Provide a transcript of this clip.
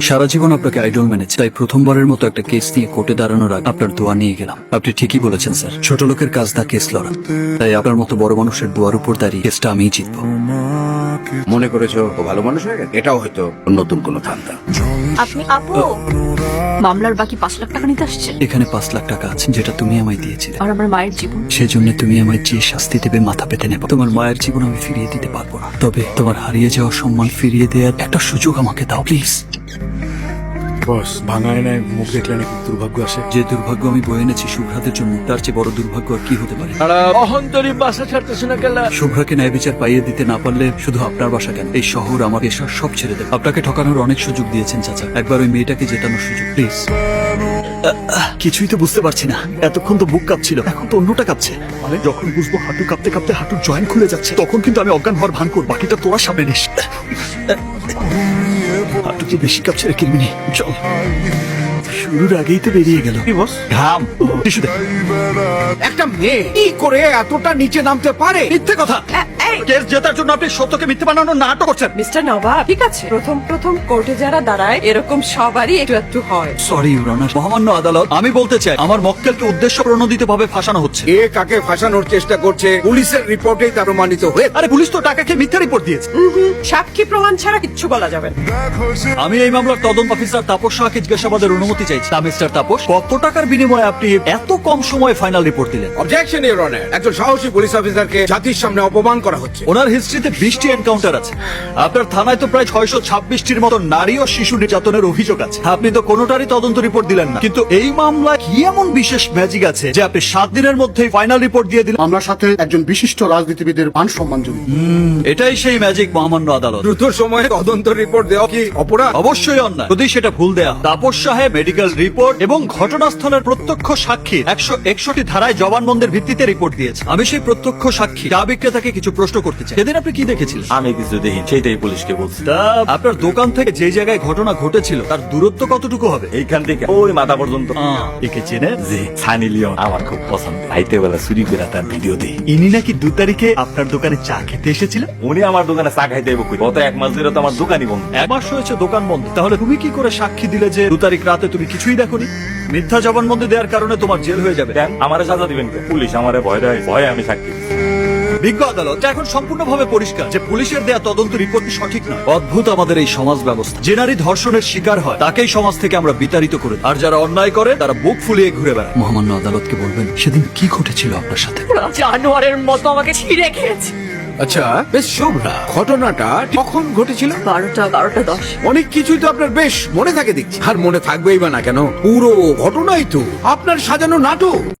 সারা জীবন আপনাকে আইডল মেনেছে তাই প্রথমবারের মতো একটা কেস নিয়ে কোর্টে দাঁড়ানোর আগে আপনার দোয়া নিয়ে গেলাম। আপনি ঠিকই বলেছেন স্যার। ছোট লোকের কাজ দা কেস লড়া। তাই আপনার মতো বড় মানুষের দোয়ার উপর দাঁড়িয়ে কেসটা আমি জিতবো। মনে করেছ ও ভালো মানুষ হয়ে গেছে? এটাও হয়তো নতুন কোনো ধান্দা। আপনি আপু মামলার বাকি পাঁচ লাখ টাকা নিতে আসছে? এখানে পাঁচ লাখ টাকা আছে যেটা তুমি আমায় দিয়েছিলে। আর আমার মায়ের জীবন? সেজন্য তুমি আমায় যে শাস্তি দেবে মাথা পেতে নেব। তোমার মায়ের জীবন আমি ফিরিয়ে দিতে পারব না। তবে তোমার হারিয়ে যাওয়া সম্মান ফিরিয়ে দেওয়ার একটা সুযোগ আমাকে দাও প্লিজ। বস ভাঙা আয়নায় মুখ দেখলে নাকি দুর্ভাগ্য আসে। যে দুর্ভাগ্য আমি বয়ে এনেছি শুভ্রাতের জন্য তার চেয়ে বড় দুর্ভাগ্য আর কি হতে পারে? অহন্তরী বাসা ছাড়তেছে না কেলা। শুভ্রাকে ন্যায় বিচার পাইয়ে দিতে না পারলে শুধু আপনার বাসা কেন? এই শহর আমার পেশার সব ছেড়ে দেবে। আপনাকে ঠকানোর অনেক সুযোগ দিয়েছেন চাচা। একবার ওই মেয়েটাকে জেতানোর সুযোগ প্লিজ। কিছুই তো বুঝতে পারছি না। এতক্ষণ তো বুক কাঁপছিল এখন তো অন্যটা কাঁপছে। মানে যখন বুঝব হাঁটু কাঁপতে কাঁপতে হাঁটুর জয়েন্ট খুলে যাচ্ছে তখন কিন্তু আমি অজ্ঞান হওয়ার ভান করব বাকিটা তোরা সামনে নিস। হাঁটু কি বেশি কাঁপছে রে কিরমিনি। চল। শুরুর আগেই তো বেরিয়ে গেল। কি বস? ঘাম। টিস্যু একটা মেয়ে কি করে এতটা নিচে নামতে পারে? মিথ্যে কথা। কেস জেতার জন্য আপনি সত্যকে মিথ্যে বানানোর নাটক করছেন। মিস্টার নবাব ঠিক আছে। প্রথম প্রথম কোর্টে যারা দাঁড়ায় এরকম সবারই একটু একটু হয়। সরি ইউরানার মহামান্য আদালত আমি বলতে চাই আমার মক্কেলকে উদ্দেশ্য প্রণোদিত ভাবে ফাঁসানো হচ্ছে। কে কাকে ফাঁসানোর চেষ্টা করছে পুলিশের রিপোর্টেই তা প্রমাণিত হয়ে আরে পুলিশ তো টাকাকে মিথ্যা রিপোর্ট দিয়েছে। সাক্ষী প্রমাণ ছাড়া কিচ্ছু বলা যাবে না। আমি এই মামলার তদন্ত অফিসার তাপস শাহকে জিজ্ঞাসাবাদের অনুমতি চাইছি। তা মিস্টার তাপস কত টাকার বিনিময়ে আপনি এত কম সময়ে ফাইনাল রিপোর্ট দিলেন? অবজেকশন ইউর অনার একজন সাহসী পুলিশ অফিসারকে জাতির সামনে অপমান করা হচ্ছে। ওনার হিস্ট্রিতে বিশটি এনকাউন্টার আছে। আপনার থানায় তো প্রায় ছয়শো ছাব্বিশটির মতো নারী ও শিশু নির্যাতনের অভিযোগ আছে। আপনি তো কোনোটারই তদন্ত রিপোর্ট দিলেন না। কিন্তু এই মামলায় কি এমন বিশেষ ম্যাজিক আছে যে আপনি সাত দিনের মধ্যেই ফাইনাল রিপোর্ট দিয়ে দিলেন? মামলার সাথে একজন বিশিষ্ট রাজনীতিবিদের মান সম্মান জড়িত। এটাই সেই ম্যাজিক মহামান্য আদালত। দ্রুত সময়ে তদন্ত রিপোর্ট দেওয়া কি অপরাধ? অবশ্যই অন্যায়। যদি সেটা ভুল দেয়া হয়। তাপস সাহেব মেডিকেল রিপোর্ট এবং ঘটনাস্থলের প্রত্যক্ষ সাক্ষী একশো একষট্টি ধারায় জবানবন্দের ভিত্তিতে রিপোর্ট দিয়েছে। আমি সেই প্রত্যক্ষ সাক্ষী। চা বিক্রেতাকে কিছু প্রশ্ন করতে চাই। সেদিন আপনি কি দেখেছিলেন? আমি কিছু দেখি সেইটাই পুলিশকে বলছি। তা আপনার দোকান থেকে যে জায়গায় ঘটনা ঘটেছিল তার দূরত্ব কতটুকু হবে? এইখান থেকে ওই মাথা পর্যন্ত। আহ, একে চেনে জি সানি লিওন আমার খুব পছন্দ। রাইতে বেলা চুরি করে তার ভিডিও দিই ইনি নাকি দু তারিখে আপনার দোকানে চা খেতে এসেছিলেন? উনি আমার দোকানে চা খাইতে দেবো গত এক মাস ধরে তো আমার দোকানই বন্ধ। এক মাস হয়েছে দোকান বন্ধ। তাহলে তুমি কি করে সাক্ষী দিলে যে দু তারিখ রাতে তুমি কিছুই দেখোনি? মিথ্যা জবানবন্দি দেওয়ার কারণে তোমার জেল হয়ে যাবে। দেন আমারে সাজা দিবেন কে? পুলিশ আমারে ভয় দেয় ভয়ে আমি সাক্ষী। বিজ্ঞ আদালত এখন সম্পূর্ণভাবে পরিষ্কার যে পুলিশের দেয়া তদন্ত রিপোর্ট সঠিক নয়। অদ্ভুত আমাদের এই সমাজ ব্যবস্থা। যে নারী ধর্ষণের শিকার হয় তাকেই সমাজ থেকে আমরা বিতাড়িত করে আর যারা অন্যায় করে তারা বুক ফুলিয়ে ঘুরে বেড়ায়। মহামান্য আদালতকে বলবেন সেদিন কি ঘটেছিল আপনার সাথে? জানোয়ারের মতো আমাকে ছিঁড়ে খেয়েছে। আচ্ছা বেশ শুভ্রা। ঘটনাটা কখন ঘটেছিল? বারোটা বারোটা দশ। অনেক কিছুই তো আপনার বেশ মনে থাকে দেখছি। আর মনে থাকবেই বা না কেন? পুরো ঘটনাই তো আপনার সাজানো নাটক।